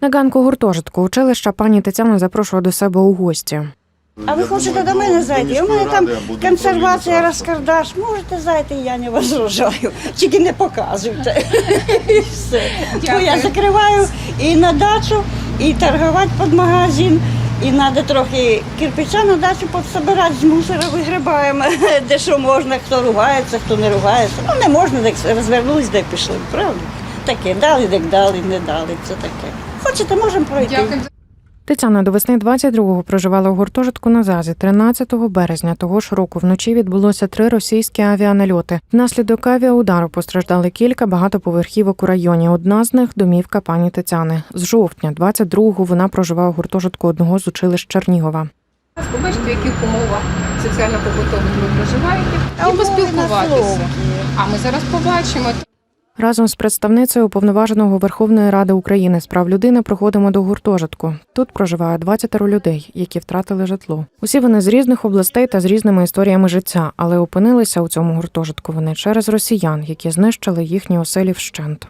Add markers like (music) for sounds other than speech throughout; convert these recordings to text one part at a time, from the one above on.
На ганку гуртожитку училища пані Тетяна запрошувала до себе у гості. А ви хочете до мене зайти? У мене там консервація, розкардаш. Можете зайти, я не возражаю. Тільки не показуйте. І все. Бо я закриваю і на дачу, і торгувати під магазин. І треба трохи кирпича на дачу підсобирати, з мусора вигрібаємо, (laughs) де що можна, хто ругається, хто не ругається. Ну не можна, так розвернулись, де пішли, правда? Таке, дали, так дали, не дали, це таке. Хочете, можемо пройти. Тетяна до весни 22-го проживала у гуртожитку на ЗАЗі. 13 березня того ж року вночі відбулося три російські авіанальоти. Внаслідок авіаудару постраждали кілька багатоповерхівок у районі. Одна з них домівка пані Тетяни. З жовтня 22-го вона проживає у гуртожитку одного з училищ Чернігова. Побачите, в яких умовах соціально-побутових ви проживаєте, і поспілкуватися. А ми зараз побачимо. Разом з представницею уповноваженого Верховної Ради України з прав людини проходимо до гуртожитку. Тут проживає 20 людей, які втратили житло. Усі вони з різних областей та з різними історіями життя, але опинилися у цьому гуртожитку вони через росіян, які знищили їхні оселі вщент.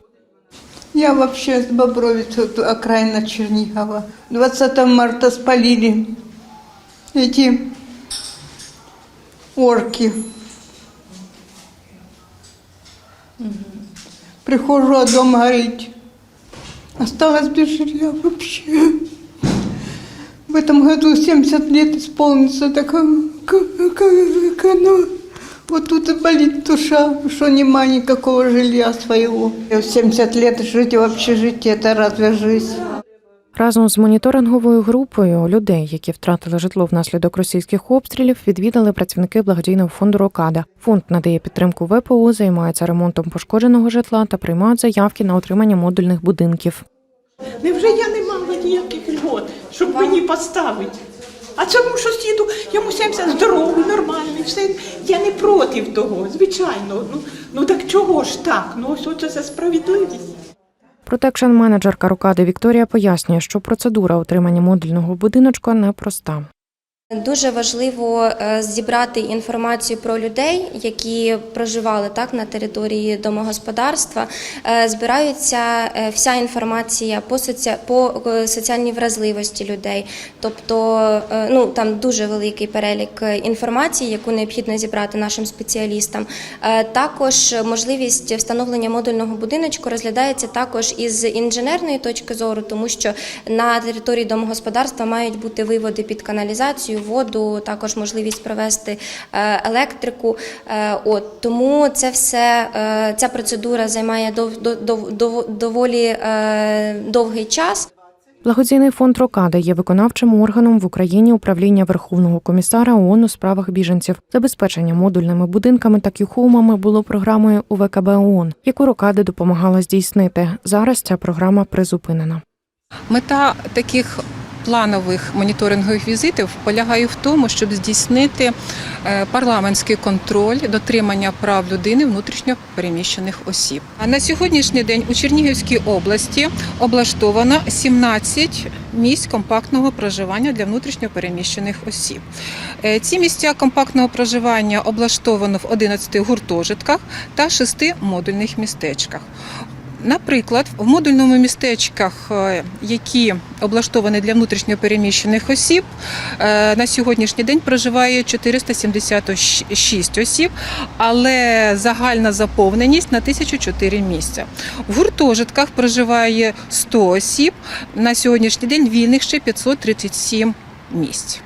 Я вообще с Бобровицы, вот окраина Чернигова. 20 марта спалили эти орки. Прихожу, а дом горит. Осталась без жилья вообще. В этом году 70 лет исполнится, так как оно... Вот тут и болит душа, что нема никакого жилья своего. 70 лет жить в общежитии, это разве жизнь? Разом з моніторинговою групою людей, які втратили житло внаслідок російських обстрілів, відвідали працівники благодійного фонду Рокада. Фонд надає підтримку ВПО, займається ремонтом пошкодженого житла та приймають заявки на отримання модульних будинків. Невже я не мала ніяких льгот, щоб мені поставити? А цьому сусіду йому 70 здоровий, нормальний, все. Я не проти того, звичайно. Ну, ну так чого ж так? Ну ось оце за справедливість. Протекшн-менеджерка Рукади Вікторія пояснює, що процедура отримання модульного будиночка непроста. Дуже важливо е, зібрати інформацію про людей, які проживали так на території домогосподарства. Е, Збираються е, вся інформація по по соціальній вразливості людей. Тобто, ну там дуже великий перелік інформації, яку необхідно зібрати нашим спеціалістам. Також можливість встановлення модульного будиночку розглядається також із інженерної точки зору, тому що на території домогосподарства мають бути виводи під каналізацію, воду, також можливість провести е, електрику. Е, От тому це все е, ця процедура займає дов, дов, дов, дов- доволі довгий час. Благодійний фонд Рокада є виконавчим органом в Україні управління Верховного комісара ООН у справах біженців. Забезпечення модульними будинками та кюхумами було програмою УВКБ ООН, яку Рокада допомагала здійснити. Зараз ця програма призупинена. Мета таких планових моніторингових візитів полягає в тому, щоб здійснити е, парламентський контроль дотримання прав людини внутрішньо переміщених осіб. А на сьогоднішній день у Чернігівській області облаштовано 17 місць компактного проживання для внутрішньо переміщених осіб. Е, Ці місця компактного проживання облаштовано в 11 гуртожитках та 6 модульних містечках. Наприклад, в модульному містечках, е, які облаштовані для внутрішньо переміщених осіб, е, на сьогоднішній день проживає 476 осіб, але загальна заповненість на 1004 місця. В гуртожитках проживає 100 осіб, на сьогоднішній день вільних ще 537 місць.